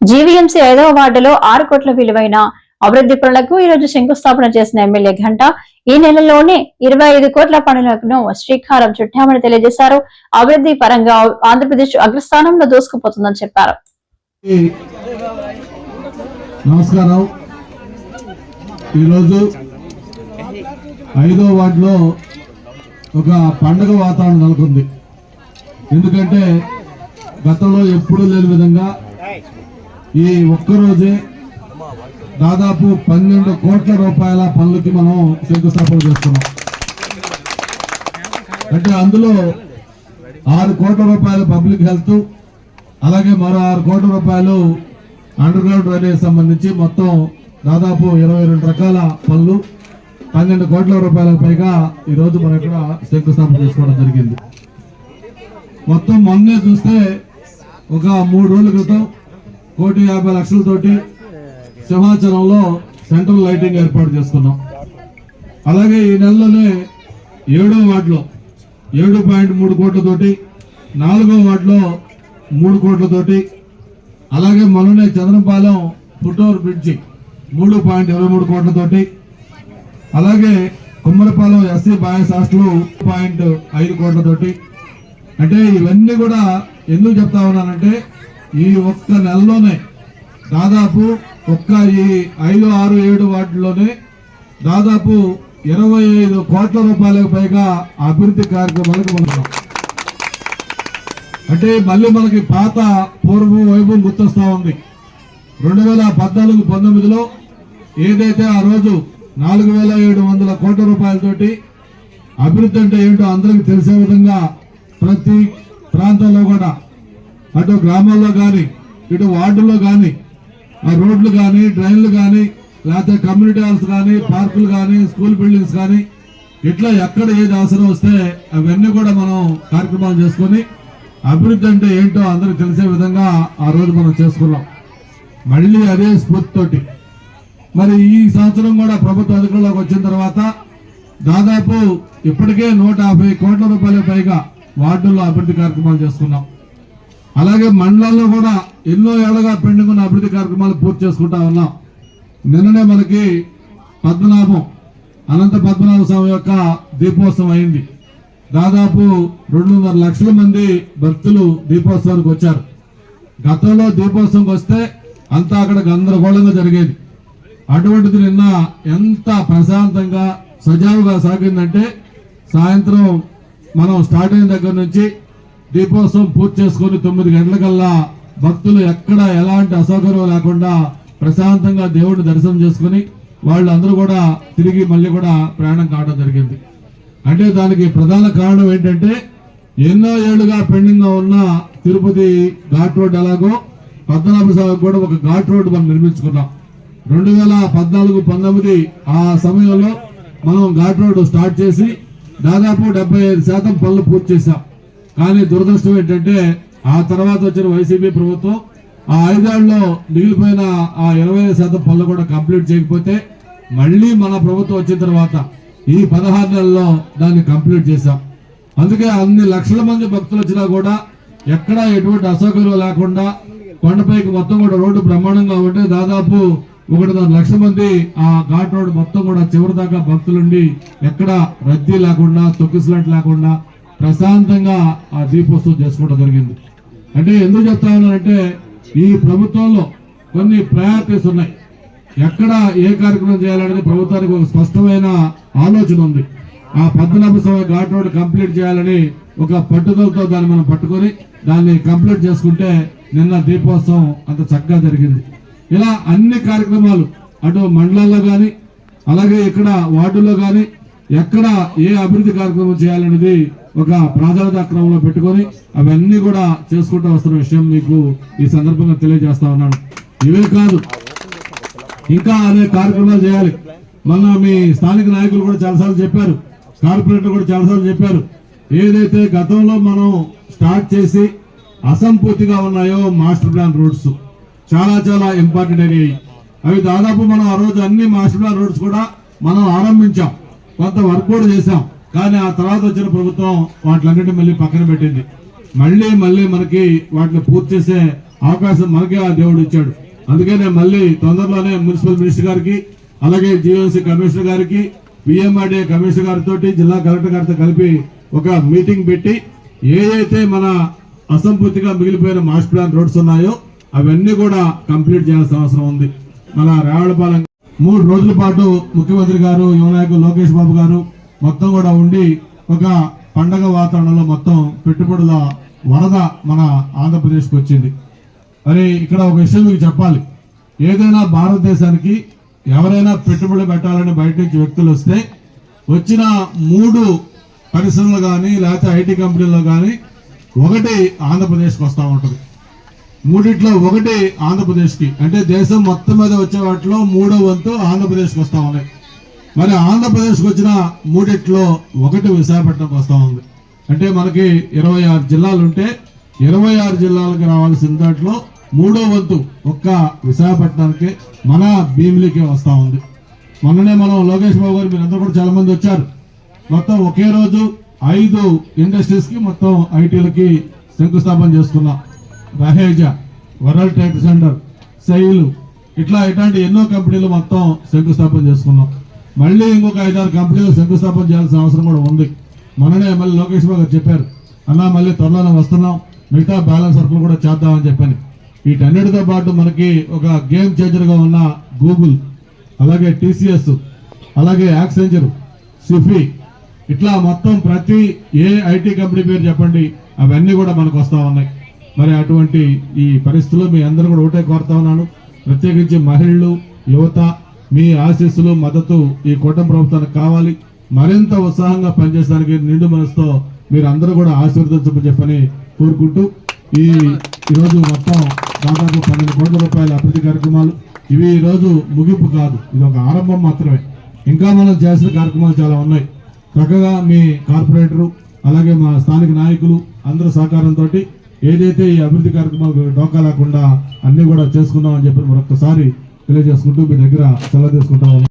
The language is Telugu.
జీవీఎంసీ ఐదవ వార్డులో ఆరు కోట్ల విలువైన అభివృద్ధి పనులకు ఈ రోజు శంకుస్థాపన చేసిన ఎమ్మెల్యే ఘంట. ఈ నెలలోనే ఇరవై ఐదు కోట్ల పనులకు శ్రీకారం చుట్టామని తెలియజేశారు. అభివృద్ధి పరంగా ఆంధ్రప్రదేశ్ అగ్రస్థానంలో దూసుకుపోతుందని చెప్పారు. నమస్కారం. ఈరోజు ఐదో వార్డులో ఒక పండుగ వాతావరణం నెలకొంది. ఎందుకంటే గతంలో ఎప్పుడూ లేని విధంగా ఈ ఒక్కరోజే దాదాపు పన్నెండు కోట్ల రూపాయల పనులకి మనం శంకుస్థాపన చేస్తున్నాం. అంటే అందులో ఆరు కోట్ల రూపాయలు పబ్లిక్ హెల్త్ అలాగే మరో ఆరు కోట్ల రూపాయలు అండర్ గ్రౌండ్ డ్రైనేజ్ సంబంధించి మొత్తం దాదాపు ఇరవై రెండు రకాల పనులు పన్నెండు కోట్ల రూపాయలకు పైగా ఈ రోజు మనం ఇక్కడ శంకుస్థాపన చేసుకోవడం జరిగింది. మొత్తం మొన్నే చూస్తే ఒక మూడు రోజుల క్రితం కోటి యాభై లక్షలతోటి సింహాచలంలో సెంట్రల్ లైటింగ్ ఏర్పాటు చేసుకున్నాం అలాగే ఈ నెలలోనే ఏడో వార్డులో ఏడు పాయింట్ మూడు కోట్లతోటి నాలుగో వార్డులో మూడు కోట్లతోటి అలాగే మొన్ననే చంద్రపాలెం పుట్టూరు బ్రిడ్జి మూడు పాయింట్ ఇరవై మూడు కోట్లతోటి అలాగే Kummarapalem SC boys hostel point ఐదు కోట్లతోటి. అంటే ఇవన్నీ కూడా ఎందుకు చెప్తా ఉన్నానంటే ఈ ఒక్క నెలలోనే దాదాపు ఒక్క ఈ ఐదు ఆరు ఏడు వాటిలోనే దాదాపు ఇరవై ఐదు కోట్ల రూపాయలకు పైగా అభివృద్ధి కార్యక్రమాలకు మనం అంటే మళ్ళీ మనకి పాత పూర్వం వైభవం గుర్తొస్తా ఉంది. రెండు వేల పద్నాలుగు పంతొమ్మిదిలో ఏదైతే ఆ రోజు నాలుగు వేల ఏడు వందల కోట్ల రూపాయలతోటి అభివృద్ధి అంటే ఏంటో అందరికి తెలిసే విధంగా ప్రతి ప్రాంతంలో కూడా అటు గ్రామాల్లో కానీ ఇటు వార్డుల్లో కానీ ఆ రోడ్లు కానీ డ్రైన్లు కానీ లేకపోతే కమ్యూనిటీ హాల్స్ కానీ పార్కులు కానీ స్కూల్ బిల్డింగ్స్ కానీ ఇట్లా ఎక్కడ ఏది అవసరం వస్తే అవన్నీ కూడా మనం కార్యక్రమాలు చేసుకొని అభివృద్ధి అంటే ఏంటో అందరికి తెలిసే విధంగా ఆ రోజు మనం చేసుకున్నాం. మళ్ళీ అదే స్ఫూర్తితోటి. మరి ఈ సంవత్సరం కూడా ప్రభుత్వ అధికారంలోకి వచ్చిన తర్వాత దాదాపు ఇప్పటికే నూట యాభై కోట్ల రూపాయల పైగా వార్డుల్లో అభివృద్ధి కార్యక్రమాలు చేసుకున్నాం. అలాగే మండలాల్లో కూడా ఎన్నో ఏళ్ళగా పెండింగ్ ఉన్న అభివృద్ధి కార్యక్రమాలు పూర్తి చేసుకుంటా ఉన్నాం. నిన్ననే మనకి పద్మనాభం అనంత పద్మనాభ స్వామి యొక్క దీపోత్సవం అయింది. దాదాపు రెండున్నర లక్షల మంది భక్తులు దీపోత్సవానికి వచ్చారు. గతంలో దీపోత్సవంకి వస్తే అంతా అక్కడ గందరగోళంగా జరిగేది. అటువంటిది నిన్న ఎంత ప్రశాంతంగా సజావుగా సాగిందంటే సాయంత్రం మనం స్టార్ట్ అయిన దగ్గర నుంచి దీపోత్సవం పూర్తి చేసుకొని తొమ్మిది గంటలకల్లా భక్తులు ఎక్కడ ఎలాంటి అసౌకర్యం లేకుండా ప్రశాంతంగా దేవుడిని దర్శనం చేసుకుని వాళ్ళు అందరూ కూడా తిరిగి మళ్ళీ కూడా ప్రయాణం కావడం జరిగింది. అంటే దానికి ప్రధాన కారణం ఏంటంటే ఎన్నో ఏళ్ళుగా పెండింగ్గా ఉన్న తిరుపతి ఘాట్ రోడ్ ఎలాగో పద్మనాభ స్వామి కూడా ఒక ఘాట్ రోడ్ మనం నిర్మించుకున్నాం. రెండు వేల పద్నాలుగు పంతొమ్మిది ఆ సమయంలో మనం ఘాట్ రోడ్ స్టార్ట్ చేసి దాదాపు డెబ్బై ఐదు శాతం పనులు పూర్తి చేశాం. కానీ దురదృష్టం ఏంటంటే ఆ తర్వాత వచ్చిన వైసీపీ ప్రభుత్వం ఆ ఐదేళ్ళలో మిగిలిపోయిన ఆ ఇరవై ఐదు శాతం పనులు కూడా కంప్లీట్ చేయకపోతే మళ్ళీ మన ప్రభుత్వం వచ్చిన తర్వాత ఈ పదహారు నెలల్లో దాన్ని కంప్లీట్ చేశాం. అందుకే అన్ని లక్షల మంది భక్తులు వచ్చినా కూడా ఎక్కడా ఎటువంటి అసౌకర్యం లేకుండా కొండపైకి మొత్తం కూడా రోడ్డు బ్రహ్మాండంగా ఉంటే దాదాపు ఒకటిన్నర లక్షల మంది ఆ ఘాట్ రోడ్డు మొత్తం కూడా చివరి దాకా భక్తులుండి ఎక్కడ రద్దీ లేకుండా తొక్కిసలాట్ లేకుండా ప్రశాంతంగా ఆ దీపోత్సవం చేసుకోవడం జరిగింది. అంటే ఎందుకు చెప్తా ఉన్నానంటే ఈ ప్రభుత్వంలో కొన్ని ప్రయారిటీస్ ఉన్నాయి. ఎక్కడ ఏ కార్యక్రమం చేయాలనేది ప్రభుత్వానికి ఒక స్పష్టమైన ఆలోచన ఉంది. ఆ పద్మనాభ స్వామి ఘాట్ రోడ్ కంప్లీట్ చేయాలని ఒక పట్టుదలతో దాన్ని మనం పట్టుకొని దాన్ని కంప్లీట్ చేసుకుంటే నిన్న దీపోత్సవం అంత చక్కగా జరిగింది. ఇలా అన్ని కార్యక్రమాలు అటు మండలాల్లో కానీ అలాగే ఇక్కడ వార్డుల్లో కానీ ఎక్కడ ఏ అభివృద్ధి కార్యక్రమం చేయాలనేది ఒక ప్రాధాన్యత క్రమంలో పెట్టుకొని అవన్నీ కూడా చేసుకుంటూ వస్తున్న విషయం మీకు ఈ సందర్భంగా తెలియజేస్తా ఉన్నాను. ఇవే కాదు ఇంకా అనే కార్యక్రమాలు చేయాలి. మళ్ళా మీ స్థానిక నాయకులు కూడా చాలాసార్లు చెప్పారు కార్పొరేటర్ కూడా చాలాసార్లు చెప్పారు. ఏదైతే గతంలో మనం స్టార్ట్ చేసి అసంపూర్తిగా ఉన్నాయో మాస్టర్ ప్లాన్ రోడ్స్ చాలా చాలా ఇంపార్టెంట్ అయినాయి. అవి దాదాపు మనం ఆ రోజు అన్ని మాస్టర్ ప్లాన్ రోడ్స్ కూడా మనం ఆరంభించాం. కొంత వర్క్ కూడా చేశాం. కానీ ఆ తర్వాత వచ్చిన ప్రభుత్వం వాటిలన్నిటి మళ్ళీ పక్కన పెట్టింది. మళ్ళీ మళ్ళీ మనకి వాటిని పూర్తి చేసే అవకాశం మనకే ఆ దేవుడు ఇచ్చాడు. అందుకే నేను మళ్ళీ తొందరలోనే మున్సిపల్ మినిస్టర్ గారికి అలాగే జీఎంసీ కమిషనర్ గారికి పిఎంఆర్డీఏ కమిషనర్ గారితో జిల్లా కలెక్టర్ గారితో కలిపి ఒక మీటింగ్ పెట్టి ఏదైతే మన అసంపూర్తిగా మిగిలిపోయిన మాస్టర్ ప్లాన్ రోడ్స్ ఉన్నాయో అవన్నీ కూడా కంప్లీట్ చేయాల్సిన అవసరం ఉంది. మన రేవళపాలెం మూడు రోజుల పాటు ముఖ్యమంత్రి గారు యువనాయకులు లోకేష్ బాబు గారు మొత్తం కూడా ఉండి ఒక పండగ వాతావరణంలో మొత్తం పెట్టుబడుల వరద మన ఆంధ్రప్రదేశ్కి వచ్చింది. మరి ఇక్కడ ఒక విషయం మీకు చెప్పాలి. ఏదైనా భారతదేశానికి ఎవరైనా పెట్టుబడి పెట్టాలని బయట నుంచి వ్యక్తులు వస్తే వచ్చిన మూడు పరిశ్రమలు కానీ లేకపోతే ఐటీ కంపెనీల్లో కానీ ఒకటి ఆంధ్రప్రదేశ్కి వస్తూ ఉంటుంది. మూడిట్లో ఒకటి ఆంధ్రప్రదేశ్కి. అంటే దేశం మొత్తం మీద వచ్చే వాటిలో మూడో వంతు ఆంధ్రప్రదేశ్కి వస్తూ ఉన్నాయి. మరి ఆంధ్రప్రదేశ్కి వచ్చిన మూడిట్లో ఒకటి విశాఖపట్నంకి వస్తూ ఉంది. అంటే మనకి ఇరవై ఆరు జిల్లాలు ఉంటే ఇరవై ఆరు జిల్లాలకు రావాల్సిన దాంట్లో మూడో వంతు ఒక్క విశాఖపట్నానికి మన భీమిలికే వస్తూ ఉంది. మొన్ననే మనం లోకేష్ బాబు గారు మీరందరూ కూడా చాలా మంది వచ్చారు. మొత్తం ఒకే రోజు ఐదు ఇండస్ట్రీస్కి మొత్తం ఐటీలకి శంకుస్థాపన చేసుకున్నాం రహేజా వరల్డ్ ట్రేడ్ సెంటర్ సైలు ఇట్లా ఇట్లాంటి ఎన్నో కంపెనీలు మొత్తం శంకుస్థాపన చేసుకున్నాం. మళ్ళీ ఇంకొక ఐదారు కంపెనీలు శంకుస్థాపన చేయాల్సిన అవసరం కూడా ఉంది. మననే మళ్ళీ లోకేష్ బాబు గారు చెప్పారు. అన్నా మళ్ళీ త్వరలోనే వస్తున్నాం. మిగతా బ్యాలెన్స్ సర్కులు కూడా చేద్దామని చెప్పాను. వీటన్నిటితో పాటు మనకి ఒక గేమ్ చేంజర్గా ఉన్న గూగుల్ అలాగే టీసీఎస్ అలాగే యాక్సెంజర్ సిఫీ ఇట్లా మొత్తం ప్రతి ఏ ఐటీ కంపెనీ పేరు చెప్పండి అవన్నీ కూడా మనకు వస్తూ ఉన్నాయి. మరి అటువంటి ఈ పరిస్థితుల్లో మీ అందరూ కూడా ఒకటే కోరుతా ఉన్నాను. ప్రత్యేకించి మహిళలు యువత మీ ఆశీస్సులు మద్దతు ఈ కూటమి ప్రభుత్వానికి కావాలి. మరింత ఉత్సాహంగా పనిచేయడానికి నిండు మనసుతో మీరు అందరూ కూడా ఆశీర్వదించమని చెప్పని కోరుకుంటూ ఈ ఈరోజు మొత్తం దాదాపు పన్నెండు కోట్ల రూపాయల అభివృద్ధి కార్యక్రమాలు. ఇవి ఈ రోజు ముగింపు కాదు ఇది ఒక ఆరంభం మాత్రమే. ఇంకా మనం చేసిన కార్యక్రమాలు చాలా ఉన్నాయి. చక్కగా మీ కార్పొరేటరు అలాగే మా స్థానిక నాయకులు అందరూ సహకారంతో ఏదైతే ఈ అభివృద్ధి కార్యక్రమాలు డోకా లేకుండా అన్నీ కూడా చేసుకుందామని చెప్పి మరొకసారి తెలియజేసుకుంటూ మీ దగ్గర సెలవు తీసుకుంటాం